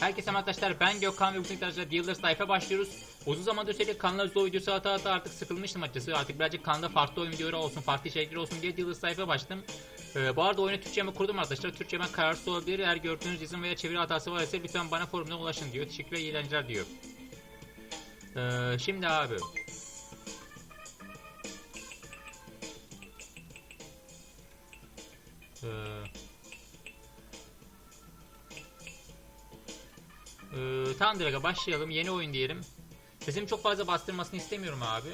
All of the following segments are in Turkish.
Herkese merhaba arkadaşlar ben Gökhan ve bugün arkadaşlar Dealer Life'a başlıyoruz. Uzun zamandır sürekli kanalda Zor videosu ata ata artık sıkılmıştım açıkçası. Artık birazcık kanalda farklı oyun videoları olsun, farklı içerikler olsun diye Dealer Life'a başladım. Ee, bu arada oyunu Türkçe'me kurdum arkadaşlar. Türkçe'me kararsız olabilir. Eğer gördüğünüz yazım veya çeviri hatası varsa lütfen bana forumdan ulaşın diyor. Teşekkürler, iyi eğlenceler diyor. Ee, şimdi abi. Ee, Ee, tamam Draga başlayalım. Yeni oyun diyelim. Sesim çok fazla bastırmasını istemiyorum abi.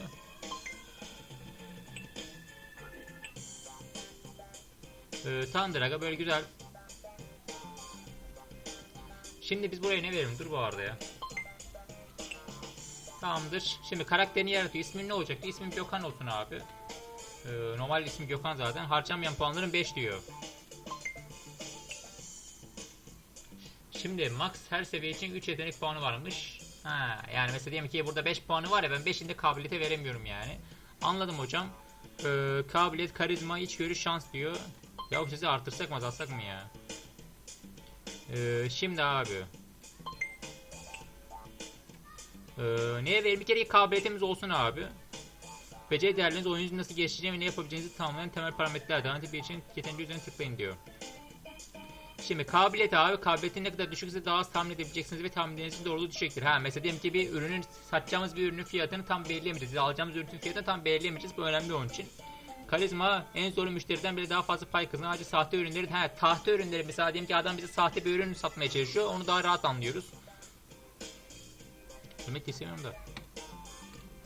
Ee, tamam Draga böyle güzel. Şimdi biz buraya ne verelim? Dur bu arada ya. Tamamdır. Şimdi karakterini yaratıyor. İsmin ne olacaktı? İsmim Gökhan olsun abi. Ee, normal ismi Gökhan zaten. Harcamayan puanların 5 diyor. Şimdi max her seviye için 3 yetenek puanı varmış. Ha, yani mesela diyelim ki burada 5 puanı var ya ben 5'inde kabiliyete veremiyorum yani. Anladım hocam. Ee, kabiliyet, karizma, içgörü, şans diyor. Ya sizi artırsak mı azaltsak mı ya? Ee, şimdi abi. Ee, neye verelim? Bir kere kabiliyetimiz olsun abi. Beceri değerleriniz oyuncu nasıl geçeceğini ve ne yapabileceğinizi tamamlayan temel parametreler. Alternatif bir için yeteneği üzerine tıklayın diyor. Şimdi kabiliyet abi kabiliyetin ne kadar düşükse daha az tahmin edebileceksiniz ve tahminlerinizin doğruluğu düşecektir. Ha mesela diyelim ki bir ürünün satacağımız bir ürünün fiyatını tam belirleyemeyeceğiz. Alacağımız ürünün fiyatını tam belirleyemeyeceğiz. Bu önemli onun için. Karizma en zorlu müşteriden bile daha fazla pay kazanır. Ayrıca sahte ürünleri, ha tahta ürünleri mesela diyelim ki adam bize sahte bir ürün satmaya çalışıyor. Onu daha rahat anlıyoruz. Ki istemiyorum da.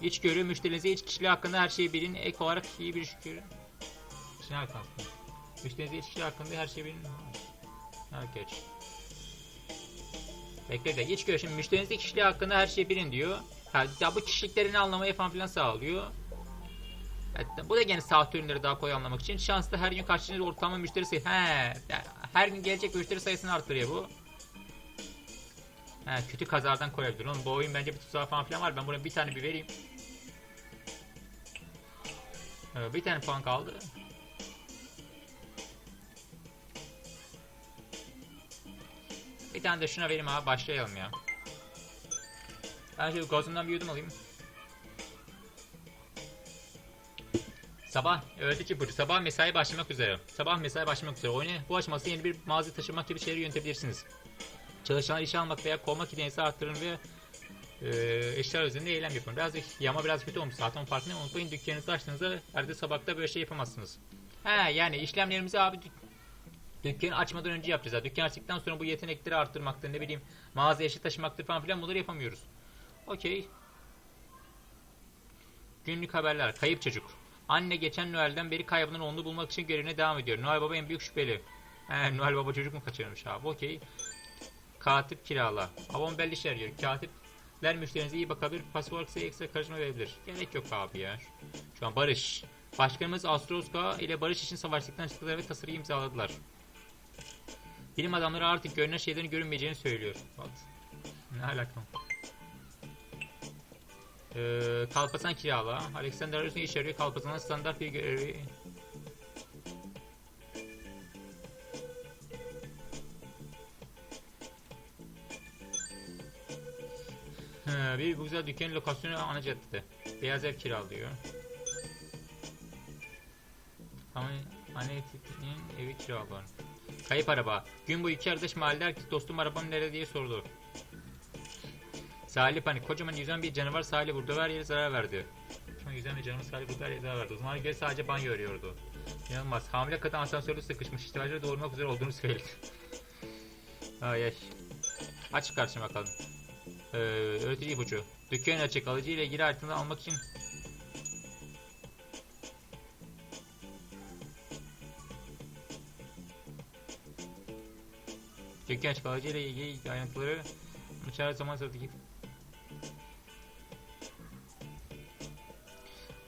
İçgörü müşterinize iç kişiliği hakkında her şeyi bilin. Ek olarak iyi bir şükür. Şey hakkında. Müşterinize iç kişiliği hakkında her şeyi bilin. Ha geç. Bekle de iç görüşüm müşterinizdeki kişiliği hakkında her şeyi bilin diyor. Ha, ya bu kişiliklerini anlamayı falan filan sağlıyor. Evet, bu da gene sahte ürünleri daha kolay anlamak için. Şanslı her gün karşılaştığınız ortalama müşteri sayısı. He, her gün gelecek müşteri sayısını arttırıyor bu. He, kötü kazadan koyabilir. Oğlum bu oyun bence bir tuzağı falan filan var. Ben buna bir tane bir vereyim. Ee, bir tane puan kaldı. Tane de şuna vereyim abi başlayalım ya. Ben şöyle gazından bir yudum alayım. Sabah öğretici burcu. Sabah mesai başlamak üzere. Sabah mesai başlamak üzere. Oyunu bu aşaması yeni bir mağaza taşımak gibi şeyleri yönetebilirsiniz. Çalışanlar işe almak veya kovmak idenesi arttırın ve e, eşyalar üzerinde eylem yapın. Biraz yama biraz kötü olmuş zaten farkındayım. Unutmayın dükkanınızı açtığınızda ertesi sabahta böyle şey yapamazsınız. He yani işlemlerimizi abi Dükkanı açmadan önce yapacağız. Dükkan açtıktan sonra bu yetenekleri arttırmaktır, ne bileyim mağaza eşya taşımaktır falan filan bunları yapamıyoruz. Okey. Günlük haberler. Kayıp çocuk. Anne geçen Noel'den beri kaybolan oğlunu bulmak için görevine devam ediyor. Noel Baba en büyük şüpheli. He, Noel Baba çocuk mu kaçırmış abi? Okey. Katip kirala. Avon belli işler yiyor. Katipler müşterinize iyi bakabilir. Pasaport ise ekstra karışma verebilir. Gerek yok abi ya. Şu an Barış. Başkanımız Astroska ile barış için savaştıktan çıktılar ve tasarıyı imzaladılar. Bilim adamları artık görünen şeylerin görünmeyeceğini söylüyor. What? Ne alaka? Ee, Kalpasan kirala. Alexander Arus ne işe yarıyor? Kalpasan'ın standart bir görevi. Bir güzel dükkan lokasyonu ana caddede. Beyaz ev kiralıyor. Ama Anne'nin evi kiralar. Kayıp araba. Gün boyu iki arkadaş mahallede herkes dostum arabam nerede diye sordu. Salih panik. Kocaman yüzen bir canavar Salih burada her yere zarar verdi. Kocaman yüzen bir canavar Salih burada yere zarar verdi. Zaman göre sadece banyo arıyordu. İnanılmaz. Hamile kadın asansörde sıkışmış. İhtiyacı doğurmak üzere olduğunu söyledi. ay ay. Aç karşıma bakalım. Ee, öğretici ipucu. Dükkan açık. Alıcı ile ilgili haritanı almak için Dükkan açık alıcı ile ilgili ayrıntıları her zaman satıcı.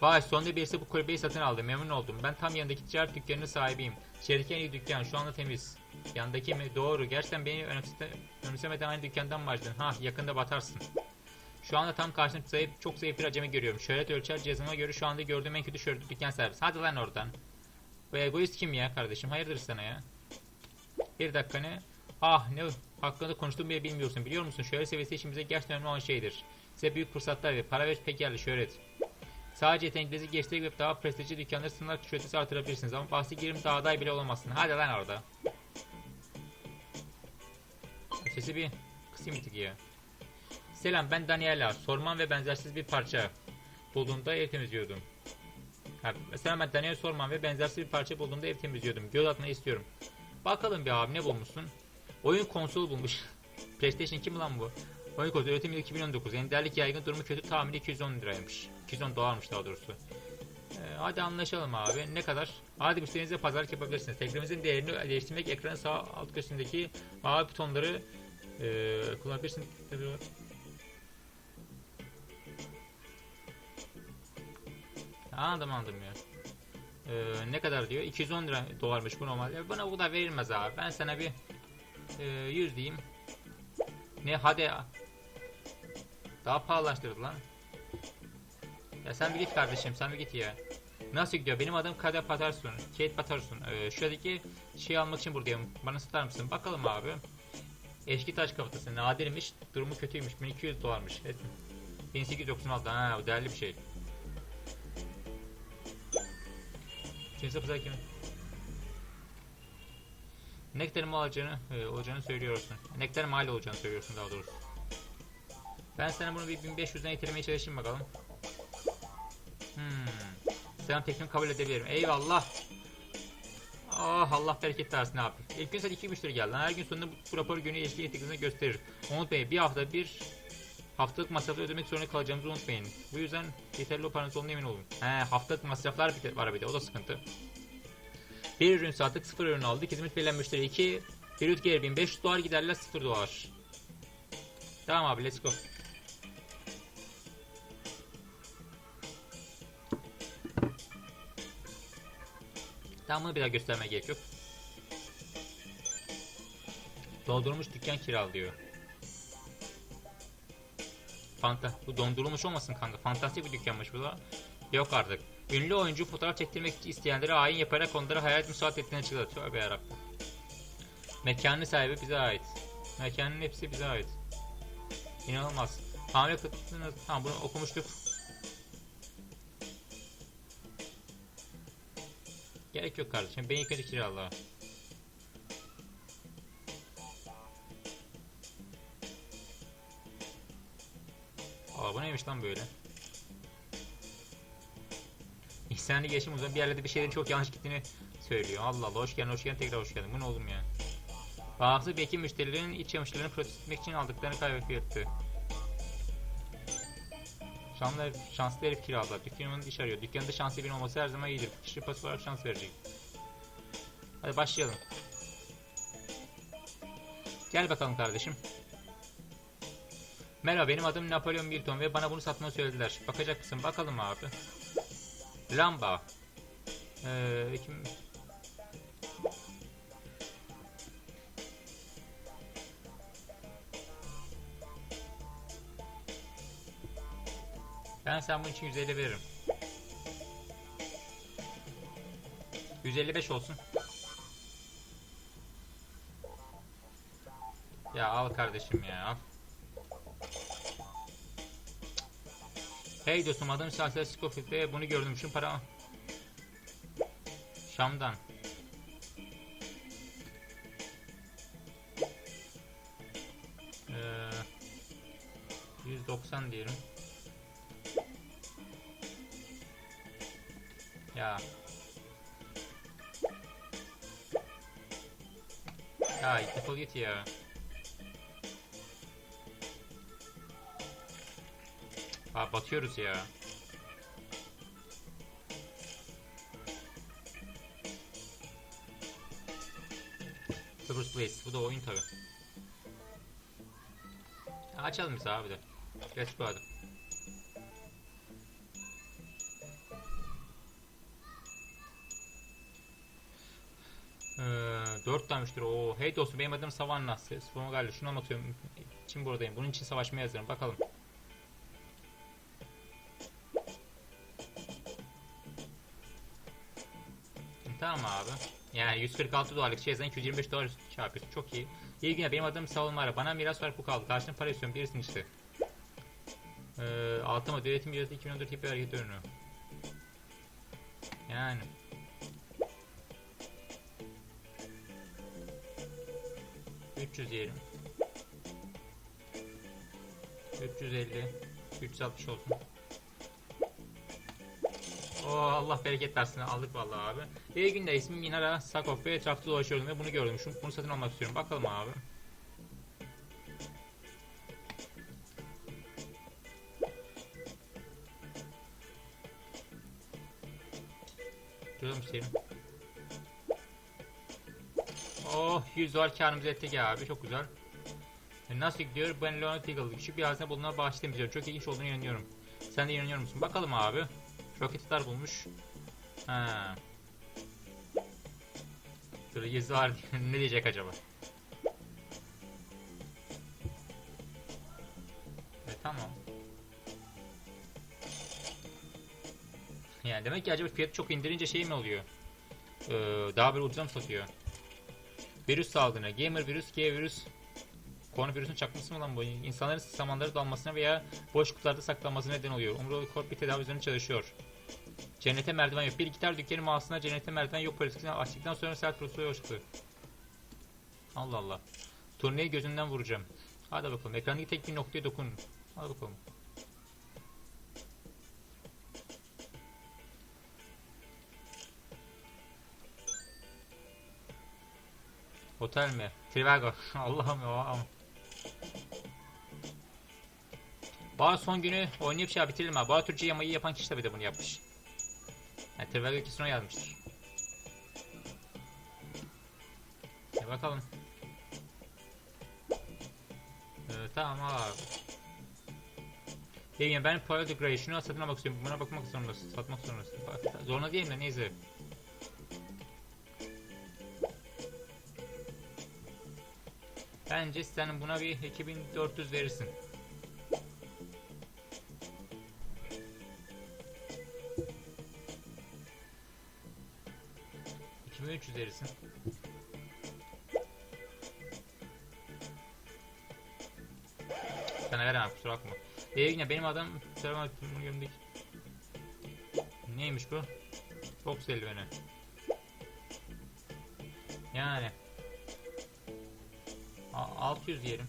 Vay sonunda birisi bu kulübeyi satın aldı. Memnun oldum. Ben tam yanındaki ticaret dükkanının sahibiyim. Şehirdeki en iyi dükkan. Şu anda temiz. Yandaki mi? Doğru. Gerçekten beni önemsemeden aynı dükkandan açtın? Ha yakında batarsın. Şu anda tam karşımda zayıf, çok zayıf bir acemi görüyorum. Şöhret ölçer cihazıma göre şu anda gördüğüm en kötü şöhretli dükkan sahibi. Hadi lan oradan. Bu egoist kim ya kardeşim? Hayırdır sana ya? Bir dakika ne? Ah ne hakkında konuştuğumu bile bilmiyorsun. Biliyor musun? Şöhret seviyesi işimize gerçekten önemli olan şeydir. Size büyük fırsatlar ve para ve pekala şöhret. Sadece yeteneklerinizi geliştirerek daha prestijli dükkanları sınırlar şöhreti artırabilirsiniz. Ama bahsi girim daha aday bile olamazsın. Hadi lan orada. Sesi bir kısayım bir ya. Selam ben Daniela. Sorman ve benzersiz bir parça. Bulduğumda ev temizliyordum. Ha, mesela ben Daniel Sorman ve benzersiz bir parça bulduğumda ev temizliyordum. Göz atmayı istiyorum. Bakalım bir abi ne bulmuşsun? Oyun konsolu bulmuş. PlayStation 2 mi lan bu? Oyun konsolu üretim yılı 2019. Yani derlik yaygın durumu kötü tahmini 210 liraymış. 210 dolarmış daha doğrusu. Ee, hadi anlaşalım abi. Ne kadar? Hadi müşterinize pazarlık yapabilirsiniz. Teknolojimizin değerini değiştirmek ekranın sağ alt köşesindeki mavi butonları e, kullanabilirsiniz. Anladım anladım ya. Ee, ne kadar diyor? 210 lira dolarmış bu normalde. Bana bu kadar verilmez abi. Ben sana bir e, 100 diyeyim. Ne hadi. Daha pahalılaştırdı lan. Ya sen bir git kardeşim sen bir git ya. Nasıl gidiyor? Benim adım Kader Patterson. Kate Patterson. Ee, şuradaki şey almak için buradayım. Bana satar mısın? Bakalım abi. Eski taş kafatası. Nadirmiş. Durumu kötüymüş. 1200 dolarmış. Evet. 1896. Ha, o değerli bir şey. Kimse pazar kimin? Nektarın mal olacağını, e, söylüyorsun. Nektarın mal olacağını söylüyorsun daha doğrusu. Ben sana bunu bir 1500'den itirmeye çalışayım bakalım. Hmm. Sen teklifimi kabul edebilirim. Eyvallah. Ah Allah bereket versin abi. İlk gün saat 2 müşteri geldi. Her gün sonunda bu, bu rapor günü ilişki etikasını gösterir. Unutmayın bir hafta bir haftalık masrafı ödemek zorunda kalacağımızı unutmayın. Bu yüzden yeterli o paranız olduğuna emin olun. He haftalık masraflar var bir de o da sıkıntı. Bir ürün sattık sıfır ürün aldık. Hizmet verilen müşteri 2. Bir ürün gelir 1500 dolar giderler 0 dolar. Tamam abi let's go. Tamam bunu bir daha göstermeye gerek yok. Doldurulmuş dükkan kiralıyor. Fanta bu dondurulmuş olmasın kanka. Fantastik bir dükkanmış bu da. Yok artık. Ünlü oyuncu fotoğraf çektirmek isteyenlere hain yaparak onlara hayat müsaade ettiğini açıkladı. Tövbe yarabbim. Mekanın sahibi bize ait. Mekanın hepsi bize ait. İnanılmaz. Hamile kıtlığınız... Ha bunu okumuştuk. Gerek yok kardeşim. Ben ilk önce kirala. Aa bu neymiş lan böyle? İhsani geçim uzun bir yerlerde bir şeylerin çok yanlış gittiğini söylüyor. Allah Allah hoş geldin hoş geldin tekrar hoş geldin. Bu ne oğlum ya? Bağımsız belki müşterilerin iç çamaşırlarını protesto etmek için aldıklarını kaybetti. Şanslı herif, şanslı herif kiraladı. Dükkanın iş arıyor. Dükkanında şanslı birinin olması her zaman iyidir. Kişi pas olarak şans verecek. Hadi başlayalım. Gel bakalım kardeşim. Merhaba benim adım Napolyon Milton ve bana bunu satmanı söylediler. Bakacak mısın? Bakalım abi. Lamba. Ee, kim? Ben sen bunun için 150 veririm. 155 olsun. Ya al kardeşim ya al. Hey dostum adım Şahsel Scofield ve bunu gördüm. Şu para Şam'dan. Ee, 190 diyelim. Ya. Ya defol git ya Aa batıyoruz ya. First Place. Bu da oyun tabi. Açalım biz abi de. Let's go hadi. Ee, 4 tane müşteri. Oo, hey dostum benim adım Savanna. Spawn geldi. Şunu anlatıyorum. Için buradayım. Bunun için savaşmaya hazırım. Bakalım. Tamam abi. Yani 146 dolarlık şey yazan 225 dolar çarpıyorsun. Çok iyi. İyi günler benim adım Savunma Ara. Bana miras olarak bu kaldı. Karşılığında para istiyorum. Birisin işte. Ee, altıma devletin mirası 2014 hiper hareket ürünü. Yani. Üç yüz diyelim. 350 360 olsun. Oo Allah bereket versin aldık vallahi abi. İyi günler ismim Minara Sakov ve etrafta dolaşıyordum ve bunu gördüm. Şunu, bunu satın almak istiyorum. Bakalım abi. Şurada mı isteyelim? Oh 100 dolar karımızı ettik ya abi çok güzel. E, Nasıl gidiyor? Ben Leonard Eagle. Küçük bir hazine bağışlayayım diyor. Çok ilginç olduğunu inanıyorum. Sen de inanıyor musun? Bakalım abi. Rocket'lar bulmuş. Ha. Yazı var. ne diyecek acaba? E, tamam. Yani demek ki acaba fiyatı çok indirince şey mi oluyor? Ee, daha bir ucuza mı satıyor? Virüs salgını. Gamer virüs, G virüs, Koronavirüsün çakması mı lan bu? İnsanların samanları dalmasına veya boş kutularda saklanmasına neden oluyor. Umurlu Corp bir tedavi üzerine çalışıyor. Cennete merdiven yok. Bir gitar dükkanı mağazasına cennete merdiven yok politikasını açtıktan sonra sert prosoya çıktı. Allah Allah. Turneyi gözünden vuracağım. Hadi bakalım. Ekrandaki tek bir noktaya dokun. Hadi bakalım. Otel mi? Trivago. Allah'ım ya. Bağ son günü oynayıp şey bitirelim abi. Bağ Türkçe yamayı yapan kişi tabi de bunu yapmış. Yani Trivago kesin o yazmıştır. E bakalım. Ee, tamam abi. Diyeyim ben Parallel Grey şunu satın almak istiyorum. Buna bakmak zorundasın. Satmak zorundasın. Bak, Zorunda değilim de neyse. Bence sen buna bir 2400 verirsin. Verirsin. Sana veremem kusura bakma. Ee, yine benim adam selam gömdük. Neymiş bu? Fox eldiveni. Yani. A- 600 diyelim.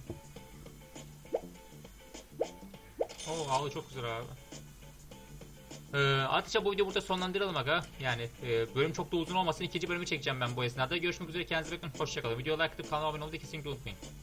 Oo halı çok güzel abi. Ee, bu videoyu burada sonlandıralım aga. Yani e, bölüm çok da uzun olmasın. ikinci bölümü çekeceğim ben bu esnada. Görüşmek üzere kendinize bakın. Hoşçakalın. Videoya like atıp kanala abone olmayı kesinlikle unutmayın.